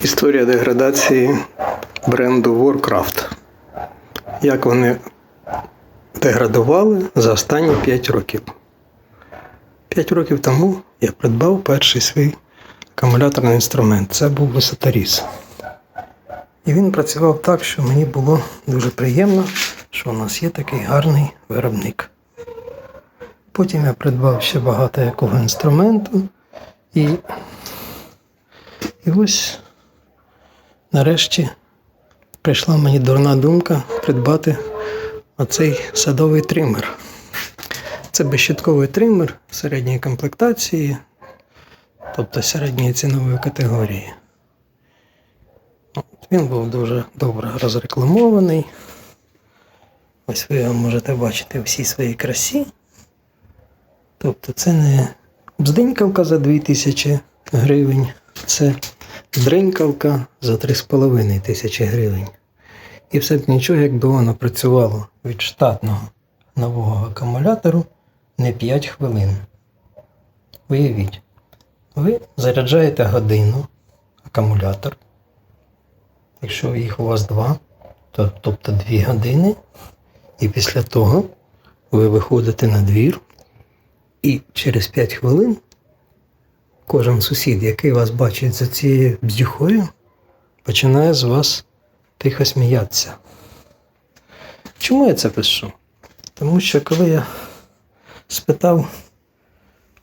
Історія деградації бренду Warcraft. Як вони деградували за останні 5 років. 5 років тому я придбав перший свій акумуляторний інструмент. Це був висоторіз. І він працював так, що мені було дуже приємно, що у нас є такий гарний виробник. Потім я придбав ще багато якого інструменту. І, і ось нарешті прийшла мені дурна думка придбати оцей садовий тример. Це безщитковий тример середньої комплектації, тобто середньої цінової категорії. От, Він був дуже добре розрекламований. Ось ви його можете бачити всій своїй красі. Тобто це не бзденькавка за 2000 гривень, це дренькавка за 3,5 тисячі гривень. І все б нічого, якби воно працювало від штатного нового акумулятору не 5 хвилин. Уявіть, ви заряджаєте годину акумулятор. Якщо їх у вас два, то тобто 2 години. І після того ви виходите на двір, і через 5 хвилин кожен сусід, який вас бачить за цією бздюхою, починає з вас тихо сміятися. Чому я це пишу? Тому що коли я спитав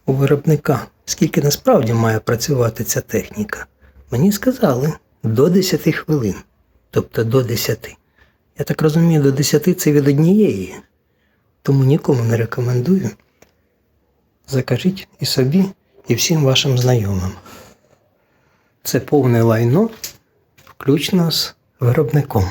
у виробника, скільки насправді має працювати ця техніка, мені сказали до 10 хвилин. Тобто до 10. Я так розумію, до 10 це від однієї. Тому нікому не рекомендую. Закажіть і собі, і всім вашим знайомим. Це повне лайно, включно з виробником.